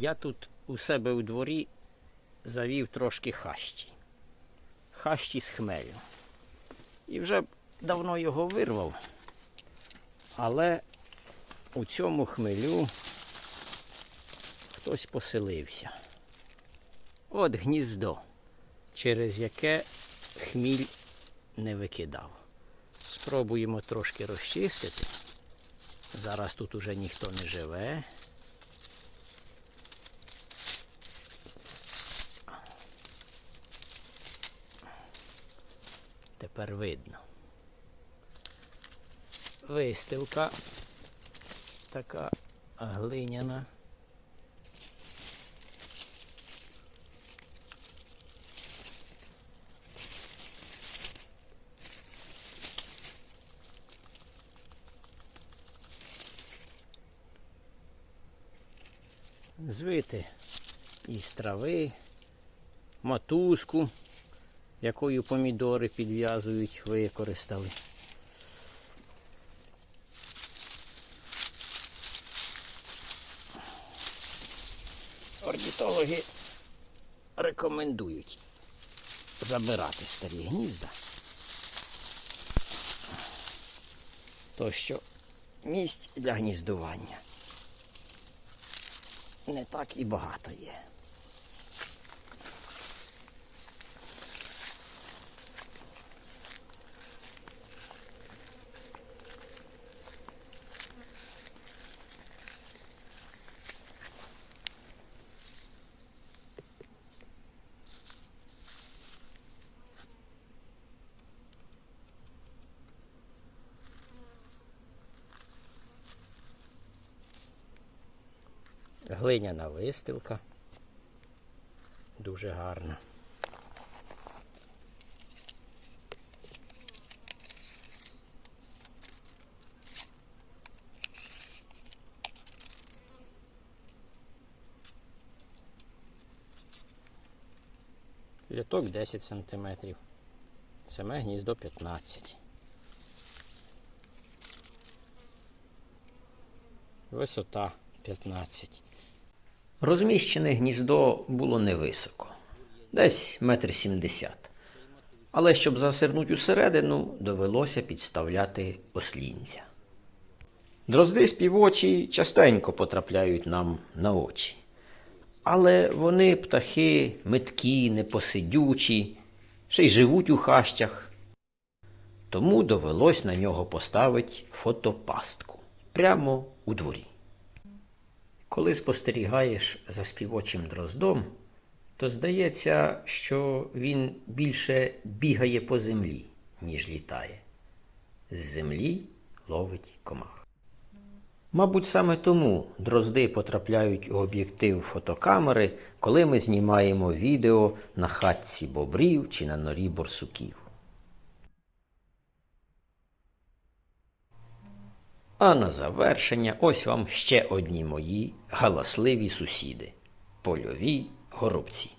Я тут у себе у дворі завів трошки хащі. Хащі з хмелю. І вже давно його вирвав. Але у цьому хмелю хтось поселився. От гніздо, через яке хміль не викидав. Спробуємо трошки розчистити. Зараз тут уже ніхто не живе. Тепер видно. Вистилка така глиняна. Звити із трави, мотузку, якою помідори підв'язують, використали. Орнітологи рекомендують забирати старі гнізда. То що місць для гніздування не так і багато є. Глиняна вистилка. Дуже гарна. Літок 10 см. Саме гніздо 15. Висота 15. Розміщене гніздо було невисоко, десь метр сімдесят. Але щоб засирнути усередину, довелося підставляти ослінця. Дрозди співочі частенько потрапляють нам на очі. Але вони птахи меткі, непосидючі, ще й живуть у хащах. Тому довелось на нього поставити фотопастку прямо у дворі. Коли спостерігаєш за співочим дроздом, то здається, що він більше бігає по землі, ніж літає. З землі ловить комах. Мабуть, саме тому дрозди потрапляють у об'єктив фотокамери, коли ми знімаємо відео на хатці бобрів чи на норі борсуків. А на завершення ось вам ще одні мої галасливі сусіди польові горобці.